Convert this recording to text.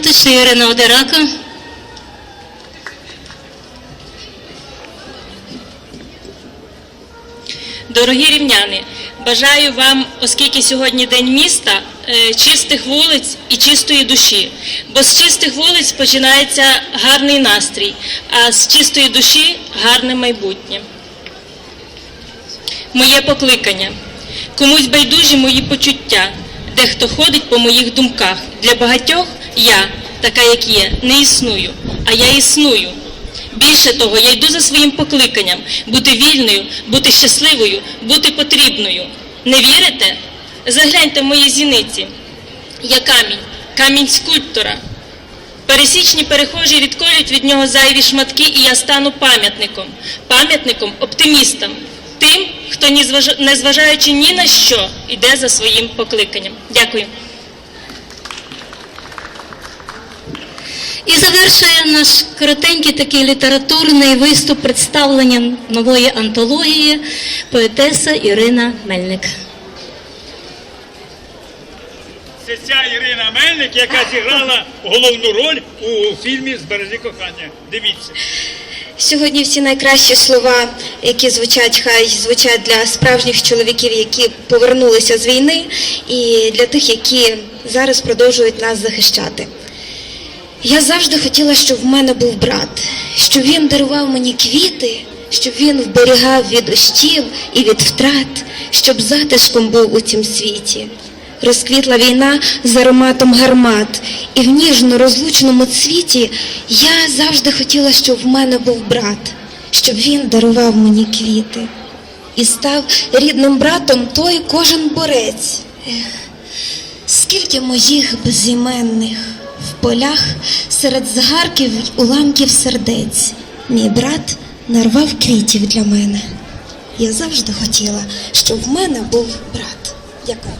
Ігнатович та Ірина Одерако. Дорогі рівняни, бажаю вам, оскільки сьогодні день міста, е, чистих вулиць і чистої душі. Бо з чистих вулиць починається гарний настрій, а з чистої душі гарне майбутнє. Моє покликання. Комусь байдужі мої почуття, дехто ходить по моїх думках. Для багатьох я, така як є, не існую, а я існую. Більше того, я йду за своїм покликанням бути вільною, бути щасливою, бути потрібною. Не вірите? Загляньте в мої зіниці. Я камінь, камінь скульптора. Пересічні перехожі відколють від нього зайві шматки, і я стану пам'ятником, пам'ятником оптимістам, тим, хто, незважаючи ні на що, йде за своїм покликанням. Дякую. І завершує наш коротенький такий літературний виступ представлення нової антології поетеса Ірина Мельник. Це ця Ірина Мельник, яка зіграла головну роль у фільмі Збережи кохання. Дивіться. Сьогодні всі найкращі слова, які звучать, хай звучать для справжніх чоловіків, які повернулися з війни, і для тих, які зараз продовжують нас захищати. Я завжди хотіла, щоб в мене був брат, щоб він дарував мені квіти, щоб він вберігав від дощів і від втрат, щоб затишком був у цім світі. Розквітла війна з ароматом гармат, і в ніжно розлучному цвіті я завжди хотіла, щоб в мене був брат, щоб він дарував мені квіти. І став рідним братом той кожен борець. Скільки моїх безіменних в полях серед згарків й уламків сердець. Мій брат нарвав квітів для мене. Я завжди хотіла, щоб в мене був брат. Дякую.